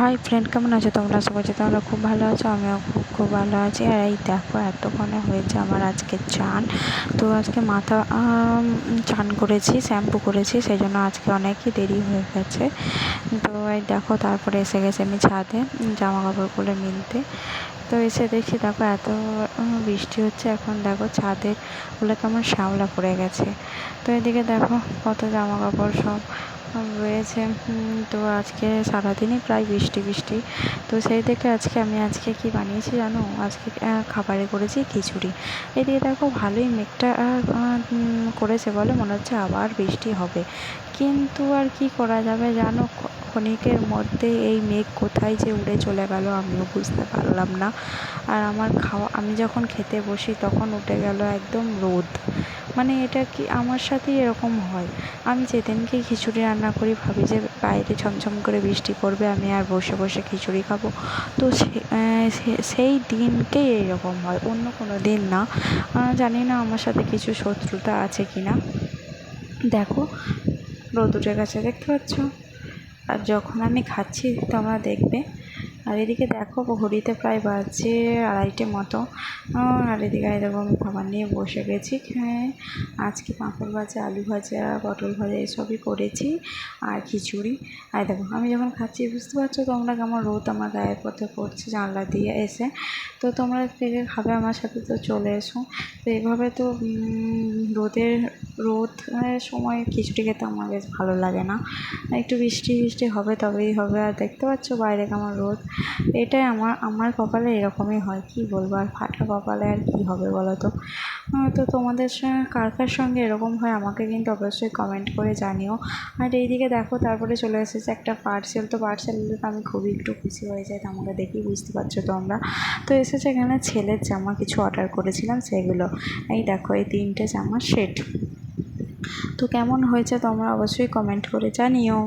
Hi friend কেমন আছো? তোমরা সবাই তোমরা খুব ভালো আছো, আমিও খুব খুব ভালো আছি। আর এই দেখো এতক্ষণে হয়েছে আমার আজকে চান। তো আজকে মাথা চান করেছি, শ্যাম্পু করেছি সেই জন্য আজকে অনেকই দেরি হয়ে গেছে। তো এই দেখো তারপরে এসে গেছে আমি ছাদে জামা কাপড়গুলো মিলতে। তো এসে দেখছি দেখো এত বৃষ্টি হচ্ছে, এখন দেখো ছাদেরগুলো কেমন শ্যাওলা পড়ে গেছে। তো এদিকে দেখো কত জামা কাপড় সব রয়েছে। তো আজকে সারাদিনই প্রায় বৃষ্টি বৃষ্টি। তো সেই থেকে আজকে আমি আজকে কি বানিয়েছি জানো? আজকে খাবারে করেছি খিচুড়ি। এদিকে দেখো ভালোই মেঘটা করেছে বলে মনে হচ্ছে আবার বৃষ্টি হবে। কিন্তু আর কি করা যাবে জানো? ক্ষণিকের মধ্যে এই মেঘ কোথায় যে উড়ে চলে গেল আমিও বুঝতে পারলাম না। আর আমার খাওয়া, আমি যখন খেতে বসি তখন উঠে গেল একদম রোদ। মানে এটা কি আমার সাথেই এরকম হয়। আমি যেদিনকেই খিচুড়ি রান্না করি ভাবি যে বাইরে ঝমঝম করে বৃষ্টি পড়বে, আমি আর বসে বসে খিচুড়ি খাব। তো সেই দিনকেই এরকম হয়, অন্য কোনো দিন না। জানি না আমার সাথে কিছু শত্রুতা আছে কি না দেখো রোদ উঠে গেছে দেখতে পাচ্ছ? আর যখন আমি খাচ্ছি তোমরা দেখবে আর এদিকে দেখো ঘড়িতে প্রায় বাজছে আড়াইটে মতো। আর এদিকে দেখো আমি খাবার নিয়ে বসে গেছি। হ্যাঁ আজকে পাঁপড় ভাজা, আলু ভাজা, পটল ভাজা এসবই করেছি আর খিচুড়ি। আর দেখো, আমি যখন খাচ্ছি, বুঝতে পারছ তোমরা কেমন রোদ আমার গায়ের পথে পড়ছে, জানলা দিয়ে এসে। তো তোমরা কে কে খাবে আমার সাথে তো চলে এসো। তো এইভাবে তো রোদের, রোদ সময় খিচুড়ি খেতে আমার বেশ ভালো লাগে না। একটু বৃষ্টি বৃষ্টি হবে, তবেই হবে। আর দেখতে পাচ্ছ বাইরে কেমন রোদ। এটাই আমার আমার কপালে এরকমই হয়। কি বলব আর ফাটা কপালে আর কি হবে বলো তো তো তোমাদের সঙ্গে কার কার সঙ্গে এরকম হয় আমাকে কিন্তু অবশ্যই কমেন্ট করে জানিও। আর এইদিকে দেখো তারপরে চলে এসেছে একটা পার্সেল তো পার্সেল এলে তো আমি খুবই একটু খুশি হয়ে যাই আমাকে দেখেই বুঝতে পারছ তোমরা। তো এসেছে এখানে ছেলের জামা কিছু অর্ডার করেছিলাম সেগুলো। এই দেখো, এই তিনটে জামা সেট তো কেমন হয়েছে তোমরা অবশ্যই কমেন্ট করে জানিও।